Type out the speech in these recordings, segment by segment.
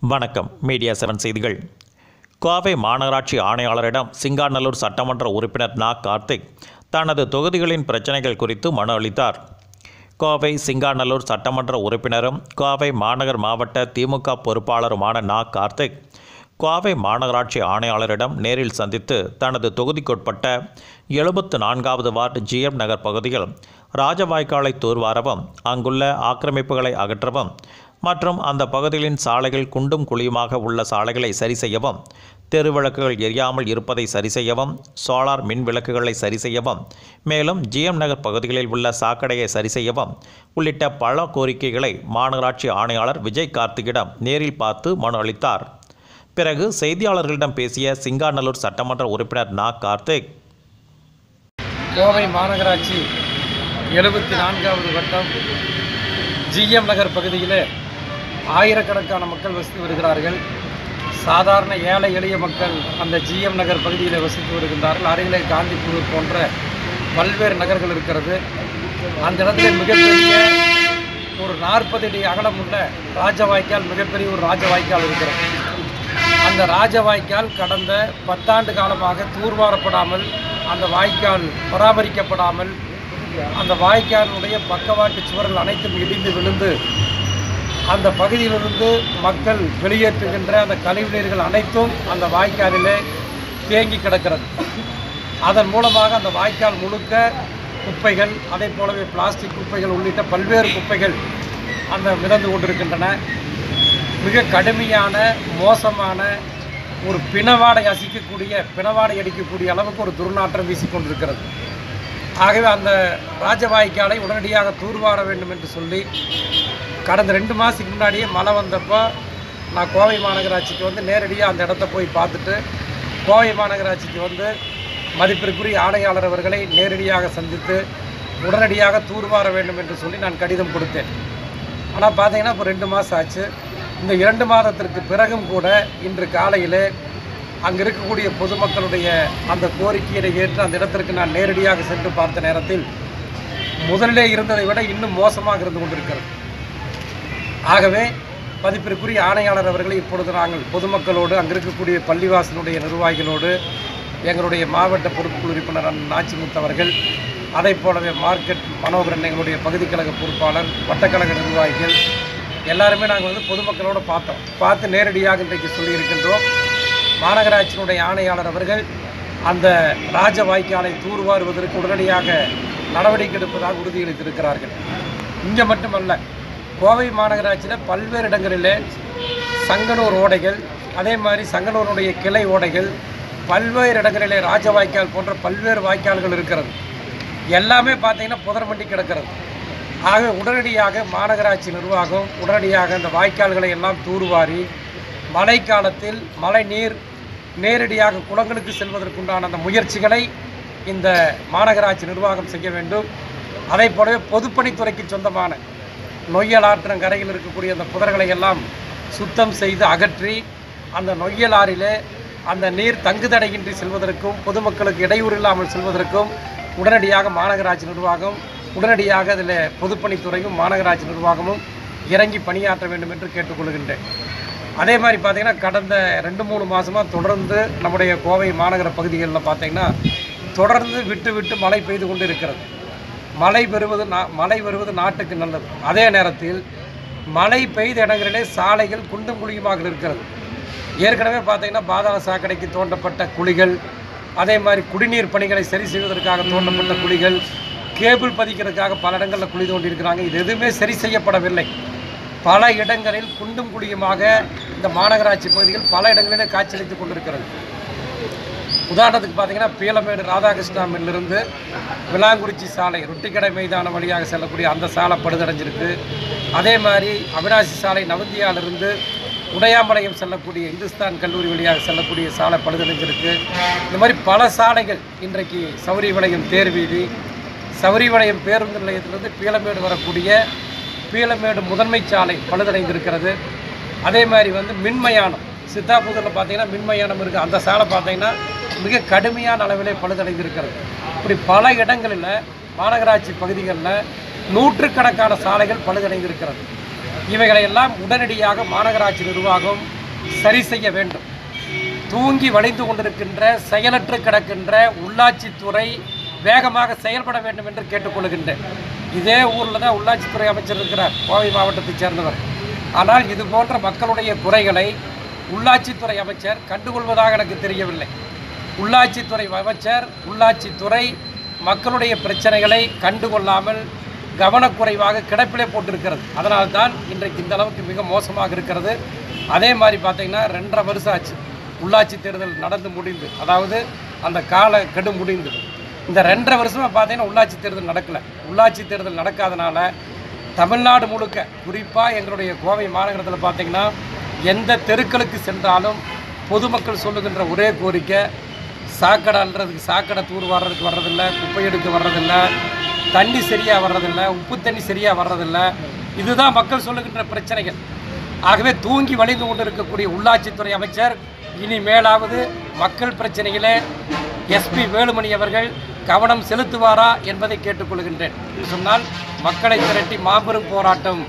வணக்கம். Media seven செய்திகள். கோவை மாநகராட்சி ஆணையாளரிடம் சிங்காநல்லூர் சட்டமன்ற உறுப்பினர் நா. கார்த்திக் தனது தொகுதிகளின் பிரச்சனைகள் குறித்து மனு அளித்தார். கோவை சிங்காநல்லூர் சட்டமன்ற உறுப்பினரும் கோவை மாநகர் மாவட்ட திமுக பொறுப்பாளருமான நா. கார்த்திக் கோவை மாநகராட்சி ஆணையாளரிடம் நேரில் சந்தித்து தனது தொகுதிக்குட்பட்ட எழுபத்து நான்காவது வார்டு ஜிஎம் நகர் பகுதியில் ராஜவாய்க்காலை தூர்வாரவும் அங்குள்ள ஆக்கிரமிப்புகளை அகற்றவும் மற்றும் அந்த பகுதிகளின் சாலைகள் குண்டும் குழியுமாக உள்ள சாலைகளை சரி செய்யவும் தெருவிளக்குகள் எரியாமல் இருப்பதை சரி செய்யவும் சோலார் மின் விளக்குகளை சரி செய்யவும் மேலும் ஜிஎம் நகர் பகுதிகளில் உள்ள சாக்கடையை சரி செய்யவும் உள்ளிட்ட பல கோரிக்கைகளை மாநகராட்சி ஆணையாளர் விஜய் கார்த்திகிடம் நேரில் பார்த்து மனு அளித்தார். பிறகு செய்தியாளர்களிடம் பேசிய சிங்காநல்லூர் சட்டமன்ற உறுப்பினர் நா. கார்த்திக் கோவை மாநகராட்சி எழுபத்தி நான்காவது வட்டம் ஜிஎம் நகர் பகுதியில் ஆயிரக்கணக்கான மக்கள் வசித்து வருகிறார்கள். சாதாரண ஏழை எளிய மக்கள் அந்த ஜிஎம் நகர் பகுதியில் வசித்து வருகின்றார்கள். அருகிலே காந்திபூர் போன்ற பல்வேறு நகர்கள் இருக்கிறது. அந்த இடத்துல மிகப்பெரிய ஒரு நாற்பது அடி அகலமுள்ள ராஜவாய்க்கால் மிகப்பெரிய ஒரு ராஜவாய்க்கால் இருக்கிறது. அந்த ராஜவாய்க்கால் கடந்த பத்தாண்டு காலமாக தூர்வாரப்படாமல் அந்த வாய்க்கால் பராமரிக்கப்படாமல் அந்த வாய்க்காலுடைய பக்கவாட்டு சுவர்கள் அனைத்தும் இடிந்து விழுந்து அந்த பகுதியிலிருந்து மக்கள் வெளியேற்றுகின்ற அந்த கழிவுநீர்கள் அனைத்தும் அந்த வாய்க்காலிலே தேங்கி கிடக்கிறது. அதன் மூலமாக அந்த வாய்க்கால் முழுக்க குப்பைகள் அதே போலவே பிளாஸ்டிக் குப்பைகள் உள்ளிட்ட பல்வேறு குப்பைகள் அந்த மிதந்து கொண்டிருக்கின்றன. மிக கடுமையான மோசமான ஒரு பிணவாடை அசிக்கக்கூடிய பிணவாடை அடிக்கக்கூடிய அளவுக்கு ஒரு துர்நாற்றம் வீசிக்கொண்டிருக்கிறது. ஆகவே அந்த ராஜவாய்க்காலை உடனடியாக தூர்வார வேண்டும் என்று சொல்லி கடந்த ரெண்டு மாதத்துக்கு முன்னாடியே மழை வந்தப்போ நான் கோவை மாநகராட்சிக்கு வந்து நேரடியாக அந்த இடத்த போய் பார்த்துட்டு கோவை மாநகராட்சிக்கு வந்து மதிப்பிற்குரிய ஆணையாளர் அவர்களை நேரடியாக சந்தித்து உடனடியாக தூர்வார வேண்டும் என்று சொல்லி நான் கடிதம் கொடுத்தேன். ஆனால் பார்த்தீங்கன்னா இப்போ ரெண்டு மாதம் ஆச்சு. இந்த இரண்டு மாதத்திற்கு பிறகும் கூட இன்று காலையில் அங்கே இருக்கக்கூடிய பொதுமக்களுடைய அந்த கோரிக்கையை ஏற்று அந்த இடத்திற்கு நான் நேரடியாக சென்று பார்த்த நேரத்தில் முதலிலே இருந்ததை விட இன்னும் மோசமாக இருந்து கொண்டிருக்கிறது. ஆகவே மதிப்பிற்குரிய ஆணையாளர் அவர்களை இப்பொழுது நாங்கள் பொதுமக்களோடு அங்கே இருக்கக்கூடிய பள்ளிவாசலுடைய நிர்வாகிகளோடு எங்களுடைய மாவட்ட பொறுப்புக்குழு உறுப்பினர் அண்ணன் நாச்சிமுத்து அவர்கள் அதை போலவே மார்க்கெட் மனோகரன் எங்களுடைய பகுதி கழக பொறுப்பாளர் வட்டக்கழக நிர்வாகிகள் எல்லாருமே நாங்கள் வந்து பொதுமக்களோடு பார்த்தோம். பார்த்து நேரடியாக இன்றைக்கு சொல்லியிருக்கின்றோம். மாநகராட்சியினுடைய ஆணையாளர் அவர்கள் அந்த ராஜ வாய்க்காலை தூர்வாருவதற்கு உடனடியாக நடவடிக்கை எடுப்பதாக உறுதியளித்திருக்கிறார்கள். இங்கே மட்டுமல்ல கோவை மாநகராட்சியில் பல்வேறு இடங்களில் சங்கனூர் ஓடைகள் அதே மாதிரி சங்கனூருடைய கிளை ஓடைகள் பல்வேறு இடங்களிலே ராஜ வாய்க்கால் போன்ற பல்வேறு வாய்க்கால்கள் இருக்கிறது. எல்லாமே பார்த்தீங்கன்னா புதர்மண்டி கிடக்கிறது. ஆக உடனடியாக மாநகராட்சி நிர்வாகம் உடனடியாக அந்த வாய்க்கால்களை எல்லாம் தூர்வாரி மழைக்காலத்தில் மழை நீர் நேரடியாக குளங்களுக்கு செல்வதற்குண்டான அந்த முயற்சிகளை இந்த மாநகராட்சி நிர்வாகம் செய்ய வேண்டும். அதே போலவே பொதுப்பணித்துறைக்கு சொந்தமான நொய்யல் ஆற்றங்கரையில் இருக்கக்கூடிய அந்த புதர்களை எல்லாம் சுத்தம் செய்து அகற்றி அந்த நொய்யல் ஆறிலே அந்த நீர் தங்குதடையின்றி செல்வதற்கும் பொதுமக்களுக்கு இடையூறு இல்லாமல் செல்வதற்கும் உடனடியாக மாநகராட்சி நிர்வாகம் உடனடியாக அதில் பொதுப்பணித்துறையும் மாநகராட்சி நிர்வாகமும் இறங்கி பணியாற்ற வேண்டும் என்று கேட்டுக்கொள்கின்றேன். அதே மாதிரி பார்த்தீங்கன்னா கடந்த ரெண்டு மூணு மாதமாக தொடர்ந்து நம்முடைய கோவை மாநகர பகுதிகளில் பார்த்தீங்கன்னா தொடர்ந்து விட்டு விட்டு மழை பெய்து கொண்டு இருக்கிறது மழை பெறுவது நா மழை வருவது நாட்டுக்கு நல்லது. அதே நேரத்தில் மழை பெய்த இடங்களிலே சாலைகள் குண்டும் குழியுமாக இருக்கிறது ஏற்கனவே பார்த்தீங்கன்னா பாதாள சாக்கடைக்கு தோண்டப்பட்ட குழிகள் அதே மாதிரி குடிநீர் பணிகளை சரி செய்வதற்காக தோண்டப்பட்ட குழிகள் கேபிள் பதிக்கிறதுக்காக பல இடங்களில் குழி தோண்டி இருக்கிறாங்க இது எதுவுமே சரி செய்யப்படவில்லை. பல இடங்களில் குண்டும் குழியுமாக இந்த மாநகராட்சி பகுதிகள் பல இடங்களிலே காட்சியளித்து கொண்டிருக்கிறது. உதாரணத்துக்கு பார்த்தீங்கன்னா பீலமேடு ராதாகிருஷ்ணாமிலிருந்து விளாங்குறிச்சி சாலை ரொட்டிக்கடை மைதானம் வழியாக செல்லக்கூடிய அந்த சாலை படுதடைஞ்சிருக்கு அதே மாதிரி அவினாசி சாலை நவந்தியாலிருந்து உடையாம்பாளையம் செல்லக்கூடிய இந்துஸ்தான் கல்லூரி வழியாக செல்லக்கூடிய சாலை பழுதடைஞ்சிருக்கு. இந்த மாதிரி பல சாலைகள் இன்றைக்கு சௌரிவளையம் தேர்வீதி சௌரிவளையம் பேருந்து நிலையத்திலிருந்து பீலமேடு வரக்கூடிய பீலமேடு முதன்மை சாலை பழுதடைந்திருக்கிறது அதே மாதிரி வந்து மின்மயானம். சித்தாபுதூரில் பார்த்தீங்கன்னா மின்மயானம் இருக்குது அந்த சாலை பார்த்தீங்கன்னா மிக கடுமையான அளவிலே பழுதடைந்திருக்கிறது. இப்படி பல இடங்களில் மாநகராட்சி பகுதிகளில் நூற்றுக்கணக்கான சாலைகள் பழுதடைந்திருக்கிறது. இவைகளையெல்லாம் உடனடியாக மாநகராட்சி நிர்வாகம் சரி செய்ய வேண்டும். தூங்கி வளைந்து கொண்டிருக்கின்ற செயலற்று கிடக்கின்ற உள்ளாட்சித்துறை வேகமாக செயல்பட வேண்டும் என்று கேட்டுக்கொள்கின்றேன். இதே ஊரில் தான் உள்ளாட்சித்துறை அமைச்சர் இருக்கிறார் கோவை மாவட்டத்தைச் சேர்ந்தவர். ஆனால் இது போன்ற மக்களுடைய குறைகளை உள்ளாட்சித்துறை அமைச்சர் கண்டுகொள்வதாக எனக்கு தெரியவில்லை. உள்ளாட்சித்துறை அமைச்சர் உள்ளாட்சித்துறை மக்களுடைய பிரச்சனைகளை கண்டுகொள்ளாமல் கவனக்குறைவாக கிடப்பிலே போட்டிருக்கிறது. அதனால்தான் இன்றைக்கு இந்த அளவுக்கு மிக மோசமாக இருக்கிறது. அதே மாதிரி பார்த்தீங்கன்னா ரெண்டரை வருஷம் ஆச்சு. உள்ளாட்சி தேர்தல் நடந்து முடிந்து அதாவது அந்த கால கெடு முடிந்து. இந்த ரெண்டரை வருஷமாக பார்த்தீங்கன்னா உள்ளாட்சி தேர்தல் நடக்கலை. உள்ளாட்சி தேர்தல் நடக்காதனால தமிழ்நாடு முழுக்க குறிப்பாக எங்களுடைய கோவை மாநகரத்தில் பார்த்தீங்கன்னா எந்த தெருக்களுக்கு சென்றாலும் பொதுமக்கள் சொல்லுகின்ற ஒரே கோரிக்கை சாக்கடை அல்றதுக்கு சாக்கடை தூர் வர்றதுக்கு வர்றதில்ல குப்பை எடுக்க வர்றதில்ல தண்ணி சரியாக வர்றதில்ல உப்பு தண்ணி சரியாக வர்றதில்ல. இதுதான் மக்கள் சொல்லுகின்ற பிரச்சனைகள். ஆகவே தூங்கி வழிந்து கொண்டிருக்கக்கூடிய உள்ளாட்சித்துறை அமைச்சர் இனிமேலாவது மக்கள் பிரச்சனைகளே எஸ்பி வேலுமணி அவர்கள் கவனம் செலுத்துவாரா என்பதை கேட்டுக்கொள்கின்றேன். சொன்னால் மக்களை திரட்டி மாபெரும் போராட்டம்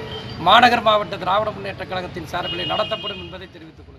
மாநகர் மாவட்ட திராவிட முன்னேற்ற கழகத்தின் சார்பில் நடத்தப்படும் என்பதை தெரிவித்துக் கொள்கிறேன்.